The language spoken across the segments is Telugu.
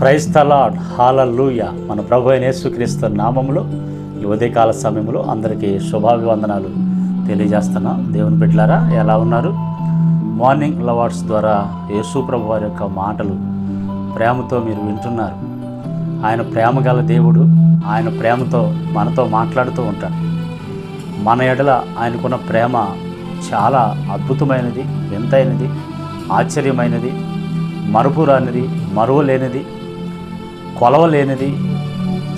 క్రైస్తలాడ్ హాలూయ మన ప్రభు అయిన యేసుక్రీస్తు నామంలో ఈ ఉదయకాల సమయంలో అందరికీ శుభాభివందనాలు తెలియజేస్తున్నా. దేవుని బిడ్డలారా ఎలా ఉన్నారు? మార్నింగ్ లవార్డ్స్ ద్వారా యేసు ప్రభు వారి యొక్క మాటలు ప్రేమతో మీరు వింటున్నారు. ఆయన ప్రేమ గల దేవుడు ఆయన ప్రేమతో మనతో మాట్లాడుతూ ఉంటాడు. మన ఎడల ఆయనకున్న ప్రేమ చాలా అద్భుతమైనది వింతైనది ఆశ్చర్యమైనది మరుపురానిది మరువలేనిది కొలవలేనిది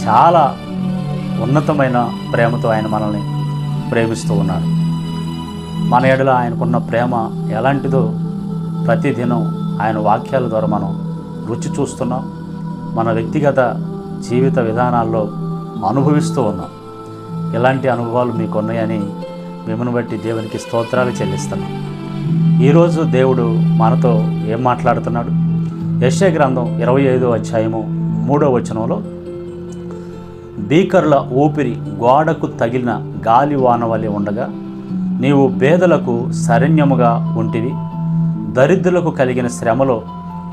చాలా ఉన్నతమైన ప్రేమతో ఆయన మనల్ని ప్రేమిస్తూ ఉన్నాడు. మన ఎడల ఆయనకున్న ప్రేమ ఎలాంటిదో ప్రతిదినం ఆయన వాక్యాల ద్వారా మనం రుచి చూస్తున్నాం. మన వ్యక్తిగత జీవిత విధానాల్లో అనుభవిస్తూ ఉన్నాం. ఇలాంటి అనుభవాలు మీకు ఉన్నాయని మిమ్మల్ని బట్టి దేవునికి స్తోత్రాలు చెల్లిస్తున్నాం. ఈరోజు దేవుడు మనతో ఏం మాట్లాడుతున్నాడు? యశ్య గ్రంథం ఇరవై ఐదో అధ్యాయము మూడో వచనంలో బీకర్ల ఊపిరి గోడకు తగిలిన గాలి వాన వలె ఉండగా నీవు పేదలకు శరణ్యముగా ఉంటివి. దరిద్రులకు కలిగిన శ్రమలో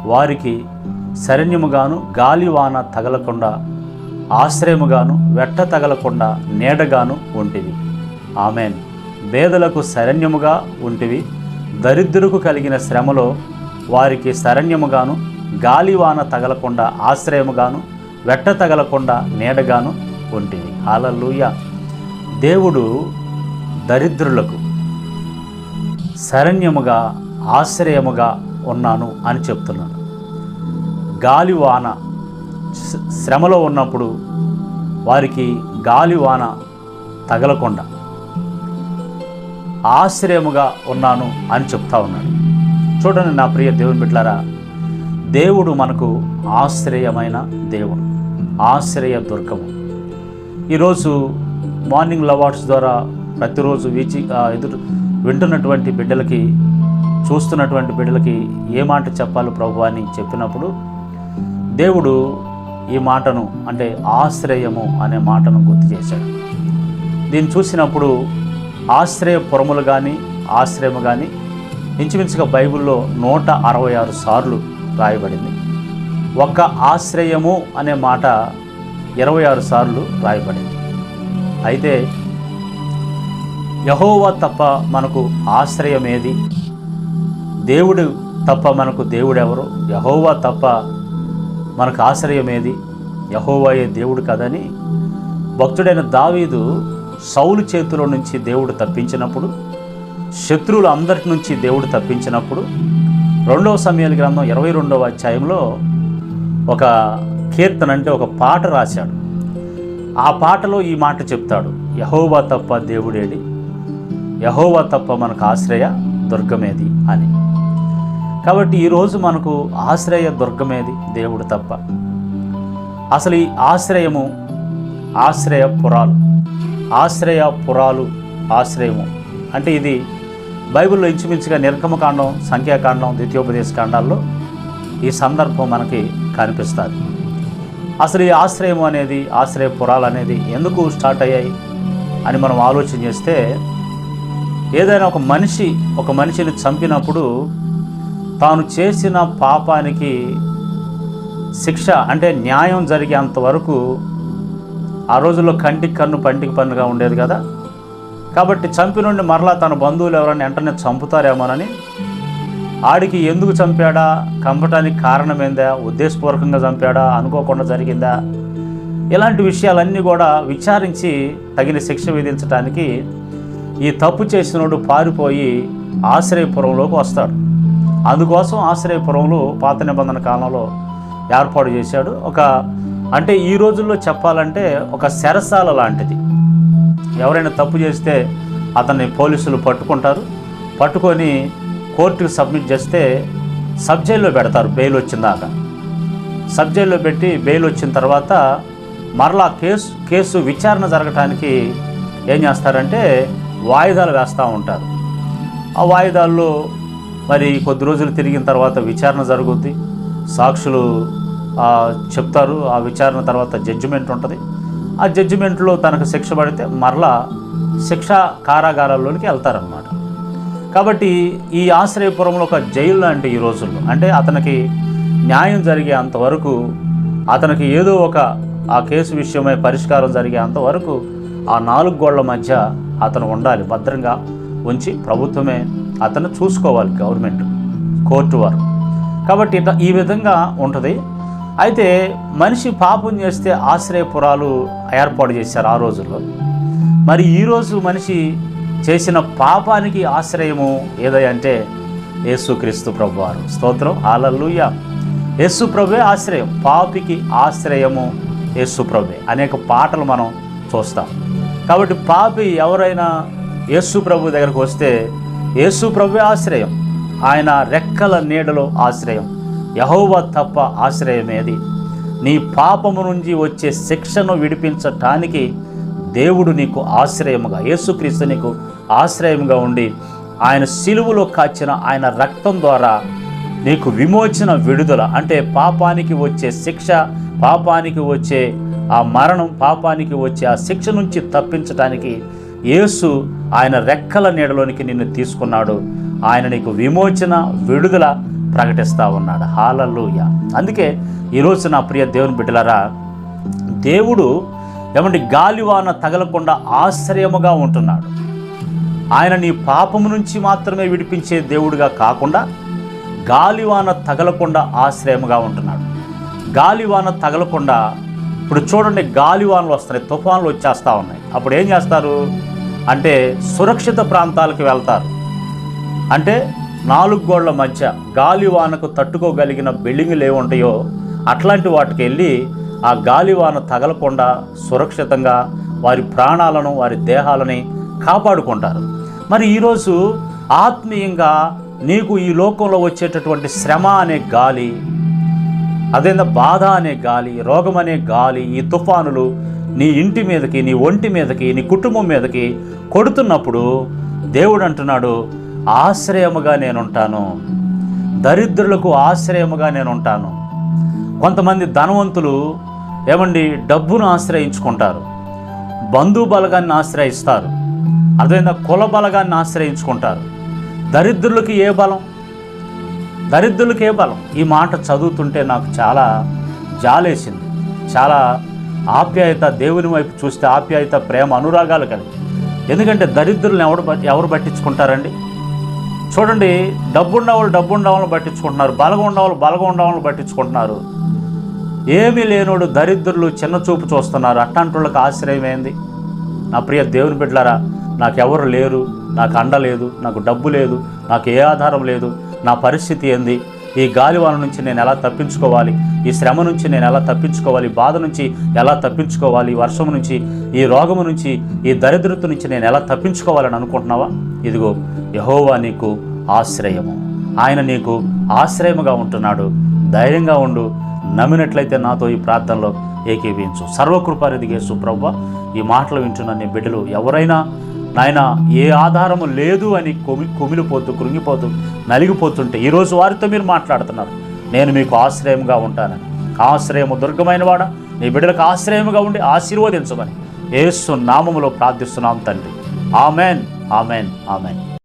వారికి శరణ్యముగాను గాలివాన తగలకుండా ఆశ్రయముగాను వెట్ట తగలకుండా నీడగాను ఉంటివి. ఆమెన్. బేదలకు శరణ్యముగా ఉంటివి. దరిద్రులకు కలిగిన శ్రమలో వారికి శరణ్యముగాను గాలివాన తగలకుండా ఆశ్రయముగాను వెట్ట తగలకుండా నీడగాను ఉంటివి హాలూయ దేవుడు దరిద్రులకు శరణ్యముగా ఆశ్రయముగా ఉన్నాను అని చెప్తున్నాను గాలివాన శ్రమలో ఉన్నప్పుడు వారికి గాలివాన తగలకుండా ఆశ్రయముగా ఉన్నాను అని చెప్తా ఉన్నాడు. చూడండి నా ప్రియ దేవుని బిడ్డలారా దేవుడు మనకు ఆశ్రయమైన దేవుడు ఆశ్రయ దుర్గము. ఈరోజు మార్నింగ్ లవార్డ్స్ ద్వారా ప్రతిరోజు వీచి ఎదురు వింటున్నటువంటి బిడ్డలకి చూస్తున్నటువంటి బిడ్డలకి ఏ మాట చెప్పాలి ప్రభు అని చెప్పినప్పుడు దేవుడు ఈ మాటను అంటే ఆశ్రయము అనే మాటను గుర్తు చేశాడు. దీన్ని చూసినప్పుడు ఆశ్రయపురములు కానీ ఆశ్రయము కానీ ఇంచుమించుగా బైబిల్లో నూట అరవై ఆరు సార్లు రాయబడింది. ఒక్క ఆశ్రయము అనే మాట ఇరవై ఆరు సార్లు రాయబడింది. అయితే యహోవా తప్ప మనకు ఆశ్రయం ఏది దేవుడు తప్ప మనకు దేవుడెవరు? యహోవా తప్ప మనకు ఆశ్రయం ఏది యహోవాయే దేవుడు కదని భక్తుడైన దావీదు సౌలు చేతిలో నుంచి దేవుడు తప్పించినప్పుడు శత్రువులు అందరి నుంచి దేవుడు తప్పించినప్పుడు రెండవ సమయాల గ్రంథం ఇరవై రెండవ అధ్యాయంలో ఒక కీర్తన అంటే ఒక పాట రాశాడు. ఆ పాటలో ఈ మాట చెప్తాడు. యహోవా తప్ప దేవుడేడి. యహోవా తప్ప మనకు ఆశ్రయ దుర్గమేది అని. కాబట్టి ఈరోజు మనకు ఆశ్రయ దుర్గమేది దేవుడు తప్ప. అసలు ఈ ఆశ్రయము ఆశ్రయ పురాలు. ఆశ్రయ పురాలు ఆశ్రయము. అంటే ఇది బైబిల్లో ఇంచుమించుగా నిర్గమకాండం సంఖ్యాకాండం ద్వితీయోపదేశ కాండాల్లో ఈ సందర్భం మనకి కనిపిస్తుంది. అసలు ఈ ఆశ్రయం అనేది ఆశ్రయ పురాలు అనేది ఎందుకు స్టార్ట్ అయ్యాయి అని మనం ఆలోచన చేస్తే ఏదైనా ఒక మనిషి ఒక మనిషిని చంపినప్పుడు తాను చేసిన పాపానికి శిక్ష అంటే న్యాయం జరిగేంత వరకు ఆ రోజుల్లో కంటికి కన్ను పంటికి పన్నుగా ఉండేది కదా. కాబట్టి చంపినుండి మరలా తన బంధువులు ఎవరైనా వెంటనే చంపుతారేమోనని ఆడికి ఎందుకు చంపాడా కంపటానికి కారణమేందా ఉద్దేశపూర్వకంగా చంపాడా అనుకోకుండా జరిగిందా ఇలాంటి విషయాలన్నీ కూడా విచారించి తగిన శిక్ష విధించడానికి ఈ తప్పు చేసినోడు పారిపోయి ఆశ్రయపురంలోకి వస్తాడు. అందుకోసం ఆశ్రయపురంలో పాత నిబంధన కాలంలో ఏర్పాటు చేశాడు. ఒక అంటే ఈ రోజుల్లో చెప్పాలంటే ఒక శరసాల లాంటిది. ఎవరైనా తప్పు చేస్తే అతన్ని పోలీసులు పట్టుకుంటారు. పట్టుకొని కోర్టుకు సబ్మిట్ చేస్తే సబ్ జైల్లో పెడతారు బెయిల్ వచ్చిందాక సబ్ జైల్లో పెట్టి బెయిల్ వచ్చిన తర్వాత మరలా కేసు కేసు విచారణ జరగటానికి ఏం చేస్తారంటే వాయిదాలు వేస్తూ ఉంటారు. ఆ వాయిదాల్లో మరి కొద్ది రోజులు తిరిగిన తర్వాత విచారణ జరుగుద్ది. సాక్షులు చెప్తారు. ఆ విచారణ తర్వాత జడ్జిమెంట్ ఉంటుంది. ఆ జడ్జిమెంట్లో తనకు శిక్ష పడితే మరలా శిక్ష కారాగారాల్లోనికి వెళ్తారనమాట కాబట్టి ఈ ఆశ్రయపురంలో ఒక జైలు లాంటి ఈ రోజుల్లో అంటే అతనికి న్యాయం జరిగే అంతవరకు అతనికి ఏదో ఒక ఆ కేసు విషయమై పరిష్కారం జరిగే అంతవరకు ఆ నాలుగు గోళ్ళ మధ్య అతను ఉండాలి భద్రంగా ఉంచి ప్రభుత్వమే అతను చూసుకోవాలి గవర్నమెంట్ కోర్టు వారు. కాబట్టి ఈ విధంగా ఉంటుంది. అయితే మనిషి పాపం చేస్తే ఆశ్రయపురాలు ఏర్పాటు చేశారు ఆ రోజుల్లో. మరి ఈరోజు మనిషి చేసిన పాపానికి ఆశ్రయము ఏదంటే యేసుక్రీస్తు ప్రభు వారు స్తోత్రం. హాలల్లుయ. యేసు ప్రభే ఆశ్రయం. పాపికి ఆశ్రయము యేసు ప్రభే అనేక పాటలు మనం చూస్తాం. కాబట్టి పాపి ఎవరైనా యేసు ప్రభు దగ్గరకు వస్తే యేసు ఆశ్రయం. ఆయన రెక్కల నీడలో ఆశ్రయం. యహోవ తప్ప ఆశ్రయమేది. నీ పాపము నుంచి వచ్చే శిక్షను విడిపించటానికి దేవుడు నీకు ఆశ్రయముగా యేసుక్రీస్తు నీకు ఆశ్రయముగా ఉండి ఆయన సిలువలో కాచిన ఆయన రక్తం ద్వారా నీకు విమోచన విడుదల అంటే పాపానికి వచ్చే శిక్ష పాపానికి వచ్చే ఆ మరణం పాపానికి వచ్చే ఆ శిక్ష నుంచి తప్పించటానికి యేసు ఆయన రెక్కల నీడలోనికి నిన్ను తీసుకున్నాడు. ఆయన నీకు విమోచన విడుదల ప్రకటిస్తూ ఉన్నాడు. హాలల్లుయ అందుకే ఈరోజు నా ప్రియ దేవుని బిడ్డలారా దేవుడు ఏమంటే గాలివాన తగలకుండా ఆశ్రయముగా ఉంటున్నాడు. ఆయన నీ పాపము నుంచి మాత్రమే విడిపించే దేవుడిగా కాకుండా గాలివాన తగలకుండా ఆశ్రయముగా ఉంటున్నాడు. గాలివాన తగలకుండా ఇప్పుడు చూడండి గాలివానలు వస్తున్నాయి తుఫాన్లు వచ్చేస్తూ ఉన్నాయి. అప్పుడు ఏం చేస్తారు? అంటే సురక్షిత ప్రాంతాలకు వెళ్తారు. అంటే నాలుగు గోళ్ళ మధ్య గాలివానకు తట్టుకోగలిగిన బిల్డింగులు ఏముంటాయో అట్లాంటి వాటికి వెళ్ళి ఆ గాలివాన తగలకుండా సురక్షితంగా వారి ప్రాణాలను వారి దేహాలని కాపాడుకుంటారు. మరి ఈరోజు ఆత్మీయంగా నీకు ఈ లోకంలో వచ్చేటటువంటి శ్రమ అనే గాలి అదేందా బాధ అనే గాలి రోగం అనే గాలి ఈ తుఫానులు నీ ఇంటి మీదకి నీ ఒంటి మీదకి నీ కుటుంబం మీదకి కొడుతున్నప్పుడు దేవుడు అంటున్నాడు ఆశ్రయముగా నేనుంటాను. దరిద్రులకు ఆశ్రయముగా నేనుంటాను. కొంతమంది ధనవంతులు ఏమండి డబ్బును ఆశ్రయించుకుంటారు. బంధు బలగాన్ని ఆశ్రయిస్తారు. అదేవిధంగా కుల బలగాన్ని ఆశ్రయించుకుంటారు. దరిద్రులకి ఏ బలం? దరిద్రులకి ఏ బలం? ఈ మాట చదువుతుంటే నాకు చాలా జాలేసింది. చాలా ఆప్యాయత దేవుని వైపు చూస్తే ఆప్యాయత ప్రేమ అనురాగాలు కలిగి. ఎందుకంటే దరిద్రులను ఎవరు ఎవరు పట్టించుకుంటారండి? చూడండి డబ్బున్న వాళ్ళు డబ్బున్న వాళ్ళని పట్టించుకుంటున్నారు బలగ ఉన్న వాళ్ళు బలగ ఉన్న వాళ్ళని పట్టించుకుంటున్నారు. ఏమీ లేనోడు దరిద్రులు చిన్న చూపు చూస్తున్నారు. అట్లాంటి వాళ్ళకి ఆశ్రయం ఏంది? నా ప్రియ దేవుని బిడ్డలారా నాకెవరు లేరు నాకు అండ లేదు నాకు డబ్బు లేదు నాకు ఏ ఆధారం లేదు నా పరిస్థితి ఏంది? ఈ గాలివాన నుంచి నేను ఎలా తప్పించుకోవాలి? ఈ శ్రమ నుంచి నేను ఎలా తప్పించుకోవాలి? బాధ నుంచి ఎలా తప్పించుకోవాలి? వర్షం నుంచి ఈ రోగము నుంచి ఈ దరిద్రత నుంచి నేను ఎలా తప్పించుకోవాలని అనుకుంటున్నావా? ఇదిగో యహోవా నీకు ఆశ్రయము. ఆయన నీకు ఆశ్రయముగా ఉంటున్నాడు. ధైర్యంగా ఉండు. నమ్మినట్లయితే నాతో ఈ ప్రార్థనలో ఏకీవించు సర్వకృపారిదిగేసు ప్రభు ఈ మాటలు వింటున్న నీ బిడ్డలు ఎవరైనా నాయన ఏ ఆధారము లేదు అని కొమి కుమిలిపోతూ కృంగిపోతూ నలిగిపోతుంటే ఈరోజు వారితో మీరు మాట్లాడుతున్నారు. నేను మీకు ఆశ్రయంగా ఉంటానని ఆశ్రయము దుర్గమైన వాడ నీ బిడ్డలకు ఆశ్రయముగా ఉండి ఆశీర్వదించమని ఏసు నామములో ప్రార్థిస్తున్నాం తండ్రి. Amen amen amen.